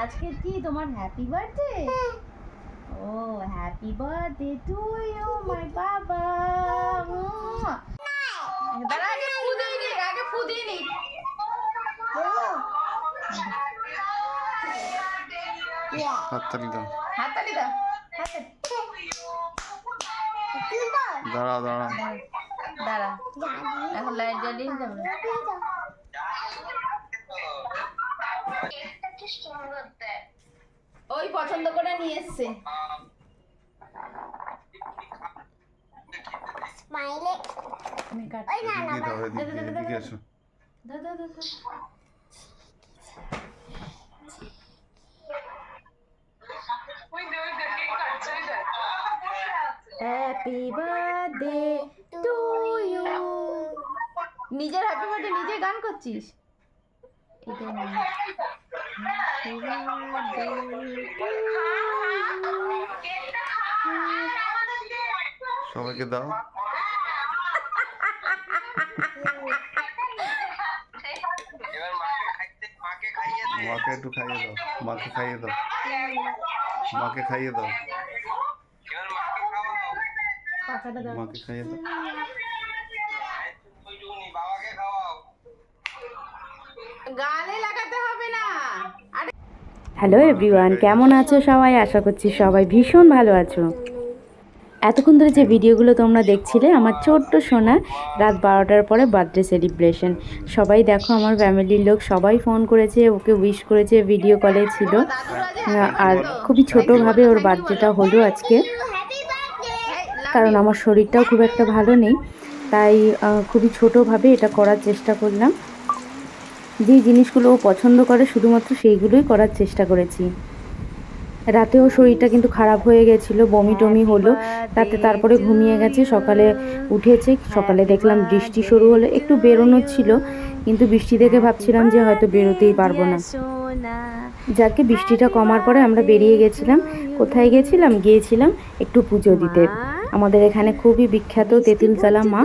আজকে কি? তোমার happy birthday O happy birthday to you my বাবা দাঁড়া আগে ফু দিয়ে নি আগে ফু দিয়ে নি। হাততালি দাও। হাততালি দাও। হাততালি দাঁড়া দাঁড়া। দাঁড়া। এখন লাইট জ্বালিয়ে যাবে ওই পছন্দ করে নিয়ে এসছে। স্মাইলে ওই না না এদিকে এসো। হ্যাপি বার্থডে টু ইউ নিজের হ্যাপি বার্থডে নিজে গান করছিস? না Happy birthday to সবাইকে দাও এবার মাকে খাইতে মাকে খাইয়ে দে মাকে একটু খাইয়ে দাও মাকে খাইয়ে দাও মাকে খাইয়ে দাও এবার মাকে খাওয়াও পাখাটা দাও মাকে খাইয়ে দাও ওইটুকুনি বাবাকে খাওয়াও গালে লাগাতে হবে না আরে হ্যালো এভরিওয়ান কেমন আছো সবাই? আশা করছি সবাই ভীষণ ভালো আছো। এতক্ষণ ধরে যে ভিডিওগুলো তোমরা দেখছিলে, আমার ছোট্ট সোনা রাত বারোটার পরে বার্থডে সেলিব্রেশন সবাই দেখো, আমার ফ্যামিলির লোক সবাই ফোন করেছে, ওকে উইশ করেছে ভিডিও কলে ছিল। আর খুবই ছোটোভাবে ওর বার্থডেটা হলো আজকে। কারণ আমার শরীরটাও খুব একটা ভালো নেই, তাই খুবই ছোটোভাবে এটা করার চেষ্টা করলাম। যে জিনিসগুলো ও পছন্দ করে শুধুমাত্র সেইগুলোই করার চেষ্টা করেছি। রাতেও শরীরটা কিন্তু খারাপ হয়ে গেছিল বমি টমি হলো। রাতে তারপরে ঘুমিয়ে গেছে সকালে উঠেছে সকালে দেখলাম বৃষ্টি শুরু হলো একটু বেরোনোর ছিল কিন্তু বৃষ্টি দেখে ভাবছিলাম যে হয়তো বেরোতেই পারব না। যাকে বৃষ্টিটা কমার পরে আমরা বেরিয়ে গেছিলাম কোথায় গেছিলাম? গিয়েছিলাম একটু পুজো দিতে। আমাদের এখানে খুবই বিখ্যাত তেঁতুলতলা মা।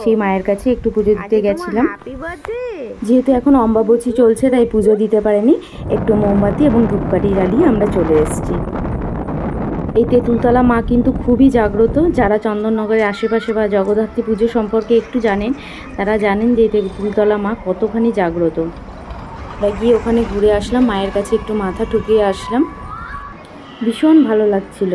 সেই মায়ের কাছে একটু পুজো দিতে গেছিলাম। যেহেতু এখন অম্বাবচী চলছে তাই পুজো দিতে পারেনি। একটু মোমবাতি এবং ধূপকাঠি জ্বালিয়ে আমরা চলে এসেছি। এই তেঁতুলতলা মা কিন্তু খুবই জাগ্রত। যারা চন্দননগরের আশেপাশে বা জগদ্ধাত্রী পুজো সম্পর্কে একটু জানেন তারা জানেন যে এই তেঁতুলতলা মা কতখানি জাগ্রত। আমরা গিয়ে ওখানে ঘুরে আসলাম মায়ের কাছে একটু মাথা ঠুকিয়ে আসলাম। ভীষণ ভালো লাগছিল।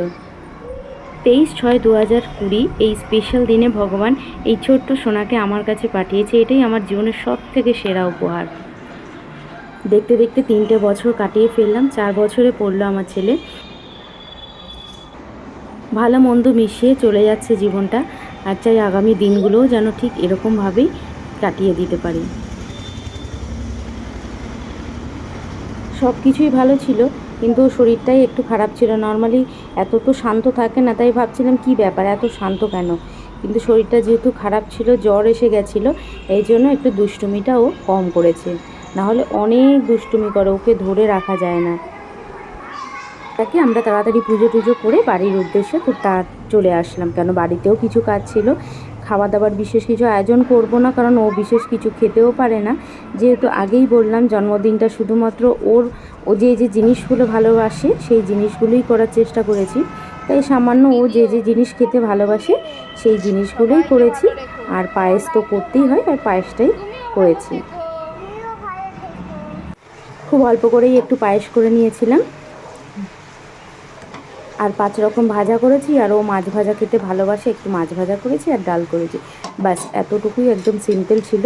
তেইশ ছয় দু হাজার কুড়ি এই স্পেশাল দিনে ভগবান এই ছোট্ট সোনাকে আমার কাছে পাঠিয়েছে, এটাই আমার জীবনের সব থেকে সেরা উপহার। দেখতে দেখতে তিনটে বছর কাটিয়ে ফেললাম, চার বছরে পড়ল আমার ছেলে। ভালো মন্দ মিশিয়ে চলে যাচ্ছে জীবনটা, আর চাই আগামী দিনগুলোও যেন ঠিক এরকমভাবেই কাটিয়ে দিতে পারি। সব কিছুই ভালো ছিল কিন্তু শরীরটাই একটু খারাপ ছিল। নর্মালি এত তো শান্ত থাকে না, তাই ভাবছিলাম কি ব্যাপার, এত শান্ত কেন? কিন্তু শরীরটা যেহেতু খারাপ ছিল, জ্বর এসে গেছিল, এই জন্য একটু দুষ্টুমিটাও কম করেছে। নাহলে অনেক দুষ্টুমি করে, ওকে ধরে রাখা যায় না। তাকে আমরা তাড়াতাড়ি পুজো টুজো করে বাড়ির উদ্দেশ্যে খুব তাড়া চলে আসলাম। কেন বাড়িতেও কিছু কাজ ছিল খাওয়া দাওয়ার বিশেষ কিছু আয়োজন করব না, কারণ ও বিশেষ কিছু খেতেও পারে না। যেহেতু আগেই বললাম, জন্মদিনটা শুধুমাত্র ওর ও যে যে জিনিসগুলো ভালোবাসে, সেই জিনিসগুলোই করার চেষ্টা করেছি। তাই সামান্য ও যে যে জিনিস খেতে ভালোবাসে, সেই জিনিসগুলোই করেছি। আর পায়েস তো করতেই হয়, আর পায়েসটাই করেছি। খুব অল্প করেই একটু পায়েস করে নিয়েছিলাম। আর পাঁচ রকম ভাজা করেছি, আর ও মাছ ভাজা খেতে ভালোবাসে, একটু মাছ ভাজা করেছি আর ডাল করেছি। ব্যাস, এতটুকুই একদম সিম্পল ছিল।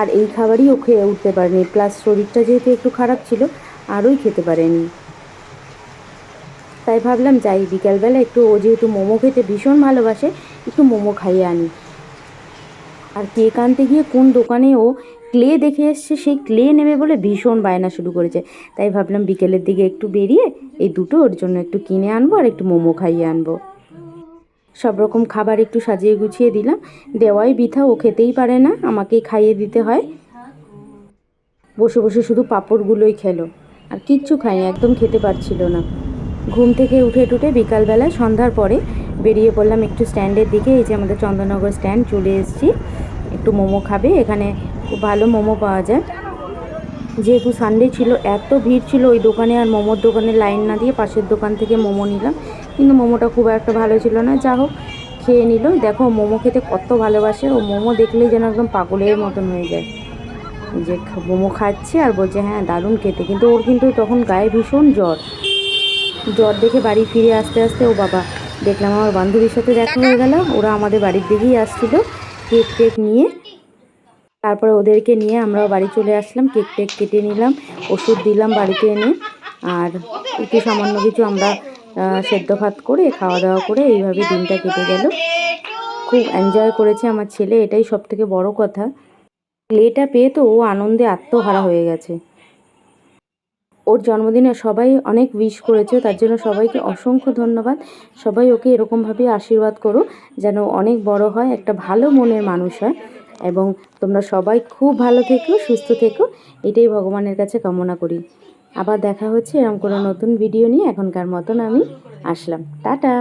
আর এই খাবারই ও খেয়ে উঠতে পারেনি। প্লাস শরীরটা যেহেতু একটু খারাপ ছিল, আরোই খেতে পারেনি। তাই ভাবলাম যাই, বিকালবেলা একটু ও যেহেতু মোমো খেতে ভীষণ ভালোবাসে, একটু মোমো খাইয়ে আনি। আর কেক আনতে গিয়ে কোন দোকানে ও ক্লে দেখে এসছে, সেই ক্লে নেবে বলে ভীষণ বায়না শুরু করেছে। তাই ভাবলাম বিকেলের দিকে একটু বেরিয়ে এই দুটো ওর জন্য একটু কিনে আনব আর একটু মোমো খাইয়ে আনব। সব রকম খাবার একটু সাজিয়ে গুছিয়ে দিলাম। দেওয়াই বৃথা, ও খেতেই পারে না, আমাকেই খাইয়ে দিতে হয়। বসে বসে শুধু পাঁপড়গুলোই খেলো। আর কিচ্ছু খায়নি একদম খেতে পারছিল না। ঘুম থেকে উঠে টুটে বিকালবেলায় সন্ধ্যার পরে বেরিয়ে পড়লাম একটু স্ট্যান্ডের দিকে, এই যে আমাদের চন্দননগর স্ট্যান্ড, চলে এসেছি। একটু মোমো খাবে, এখানে খুব ভালো মোমো পাওয়া যায়। যেহেতু সানডে ছিল, এত ভিড় ছিল, ওই দোকানে আর মোমোর দোকানে লাইন না দিয়ে পাশের দোকান থেকে মোমো নিলাম। কিন্তু মোমোটা খুব একটা ভালো ছিল না। যা হোক খেয়ে নিল। দেখো মোমো খেতে কত ভালোবাসে। ও মোমো দেখলেই যেন একদম পাগলের মতন হয়ে যায়। যে মোমো খাচ্ছে আর বলছে হ্যাঁ দারুণ খেতে। কিন্তু ওর কিন্তু তখন গায়ে ভীষণ জ্বর। জ্বর দেখে বাড়ি ফিরে আসতে আসতে ও বাবা দেখলাম আমার বান্ধবীর সাথে দেখা হয়ে গেল। ওরা আমাদের বাড়ির দিকেই আসছিল কেক টেক নিয়ে। তারপরে ওদেরকে নিয়ে আমরাও বাড়ি চলে আসলাম কেক টেক কেটে নিলাম ওষুধ দিলাম বাড়িতে এনে। আর একটু সামান্য কিছু আমরা সেদ্ধ ভাত করে খাওয়া দাওয়া করে এইভাবে দিনটা কেটে গেল। খুব এনজয় করেছে আমার ছেলে, এটাই সব থেকে বড় কথা। ক্লেটা পেয়ে তো ও আনন্দে আত্মহারা হয়ে গেছে। ওর জন্মদিনে সবাই অনেক উইশ করেছে, তার জন্য সবাইকে অসংখ্য ধন্যবাদ। সবাই ওকে এরকমভাবে আশীর্বাদ করো যেন অনেক বড় হয়, একটা ভালো মনের মানুষ হয়। এবং তোমরা সবাই খুব ভালো থেকো, সুস্থ থেকো, এটাই ভগবানের কাছে কামনা করি। আবার দেখা হচ্ছে এরকম কোনো নতুন ভিডিও নিয়ে এখনকার মতন আমি আসলাম। টাটা!